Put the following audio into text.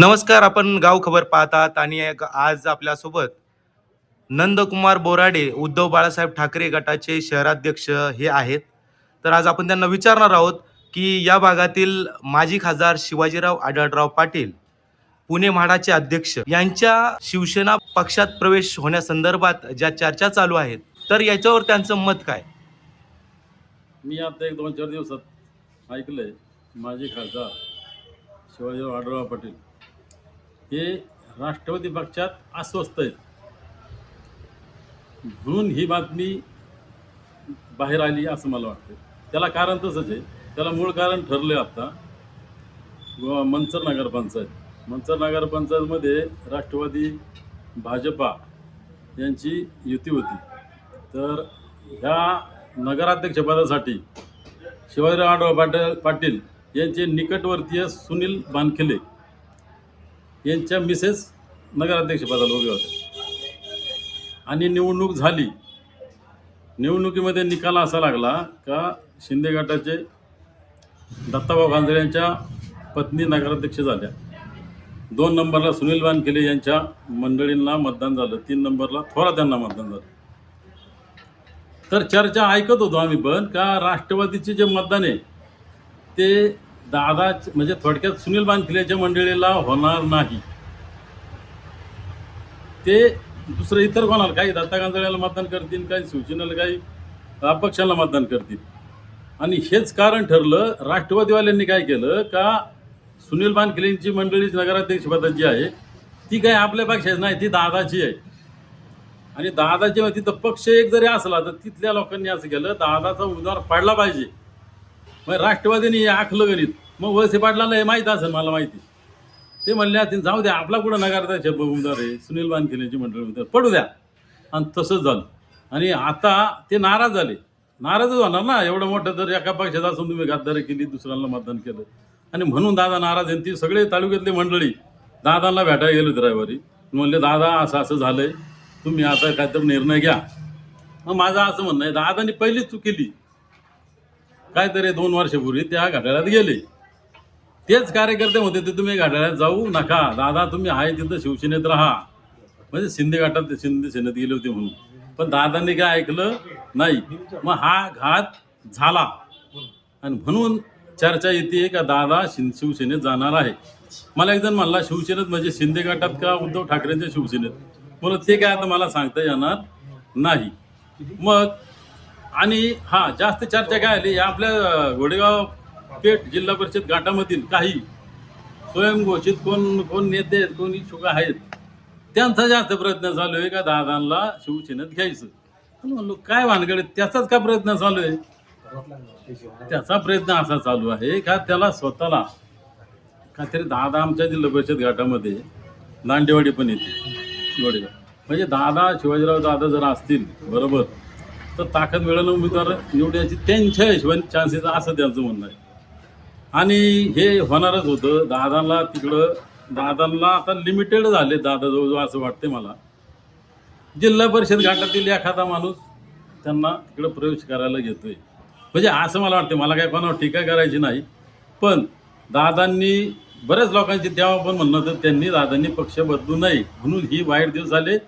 नमस्कार आपण गाव खबर पाहतात आणि एक आज आपल्यासोबत नंदकुमार बोराडे उद्धव बाळासाहेब ठाकरे गटाचे शहराध्यक्ष हे आहेत. तर आज आपण त्यांना विचारणार आहोत की या भागातील माजी खासदार शिवाजीराव आढळराव पाटील पुणे म्हाडाचे अध्यक्ष यांच्या शिवसेना पक्षात प्रवेश होण्यासंदर्भात ज्या चर्चा चालू आहेत तर याच्यावर त्यांचं मत काय? मी आता एक दोन चार दिवसात ऐकलंय माजी खासदार शिवाजीराव आढळराव पाटील. हे राष्ट्रवादी पक्षात अस्वस्थ आहेत. म्हणून ही बातमी बाहेर आली असं मला वाटतं त्याला कारण तसंच आहे. त्याला मूळ कारण ठरलं आहे आत्ता मंचर नगरपंचायत मंचर नगरपंचायतमध्ये राष्ट्रवादी भाजपा यांची युती होती. तर ह्या नगराध्यक्षपदासाठी शिवाजीराव आढाव पाटील पाटील यांचे निकटवर्तीय सुनील बानखिले यांच्या मिसेस नगराध्यक्षपदाला उभे होते. आणि निवडणूक झाली. निवडणुकीमध्ये निकाल असा लागला का शिंदे गटाचे दत्ताभाऊ गांजळे यांच्या पत्नी नगराध्यक्ष झाल्या. दोन नंबरला सुनील वानखेले यांच्या मंडळींना मतदान झालं. तीन नंबरला थोरात यांना मतदान झालं. तर चर्चा ऐकत होतो आम्ही पण का राष्ट्रवादीचे जे मतदान आहे ते दादा म्हणजे थोडक्यात सुनील बानखिलेच्या मंडळीला होणार नाही. ते दुसरं इतर कोणाला? काही दत्ता गांजळ्याला मतदान करतील काही शिवसेनेला काही अपक्षाला मतदान करतील. आणि हेच कारण ठरलं राष्ट्रवादीवाल्यांनी काय केलं का सुनील बानखिलेंची मंडळी नगराध्यक्षपदाची जी आहे ती काही आपल्या पक्षाची नाही ती दादाची आहे. आणि दादाची तिथं पक्ष एक जरी असला तर तिथल्या लोकांनी असं केलं दादाचा उमेदवार पडला पाहिजे. मग राष्ट्रवादीने आखलं गणित. मग वळसे पाटलाला हे माहीत असेल मला माहिती. ते म्हणले असतील जाऊ द्या आपला कुठं नगराध्यक्ष उमेदवार आहे? सुनील बानखिलेची मंडळ उमेदवार. पडू द्या. आणि तसंच झालं. आणि आता ते नाराज झाले. नाराजच होणार ना एवढं मोठं जर एका पक्षात असून तुम्ही गद्दारी केली दुसऱ्यांना मतदान केलं. आणि म्हणून दादा नाराज आहे ती सगळे तालुक्यातली मंडळी दादांना भेटायला गेलो होते रविवारी. म्हणले दादा असं असं झालं आहे तुम्ही आता काहीतरी निर्णय घ्या. मग माझं असं म्हणणं आहे दादानी पहिलीच चूक केली. काहीतरी दोन वर्षापूर्वी त्या घाटाळ्यात गेले. तेच कार्यकर्ते होते ते तुम्ही घाटाळ्यात जाऊ नका. दादा तुम्ही आहे तिथं शिवसेनेत राहा. म्हणजे शिंदे घाटात शिंदे सेनेत गेले होते म्हणून. पण दादांनी काय ऐकलं? नाही. मग हा घात झाला. आणि म्हणून चर्चा येते का दादा शिं शिवसेनेत जाणार आहे. मला एक जण म्हणला शिवसेनेत म्हणजे शिंदे गटात का उद्धव ठाकरेंच्या शिवसेनेत? म्हणून ते काय आता मला सांगता येणार नाही. मग आणि हा जास्त चर्चा काय आली या आपल्या घोडेगाव पेठ जिल्हा परिषद गटामधील काही स्वयंघोषित कोण कोण नेते आहेत कोण इच्छुक आहेत त्यांचा जास्त प्रयत्न चालू आहे का दादांना शिवसेनेत घ्यायचं? म्हणलो काय भानगड त्याचाच का प्रयत्न चालू आहे? त्याचा प्रयत्न असा चालू आहे का त्याला स्वतःला काहीतरी दादा आमच्या जिल्हा परिषद घाटामध्ये दांडेवाडी पण येते गोडेगाव म्हणजे दादा शिवाजीराव दादा जर असतील बरोबर तर ताकद मिळालं उमेदवार निवडण्याची त्यांच्या हिशोबाने चान्सेस असं त्यांचं म्हणणं आहे. आणि हे होणारच होतं. दादांना तिकडं दादांना आता लिमिटेड झाले दादा जवळजवळ असं वाटते मला. जिल्हा परिषद घाटातील एखादा माणूस त्यांना तिकडं प्रवेश करायला घेतोय. म्हणजे असं मला वाटतं मला काय कोणावर टीका करायची नाही. पण दादांनी बऱ्याच लोकांची तेव्हा पण म्हणणं तर त्यांनी दादांनी पक्ष बदलू नये म्हणून ही वाईट दिवस आले.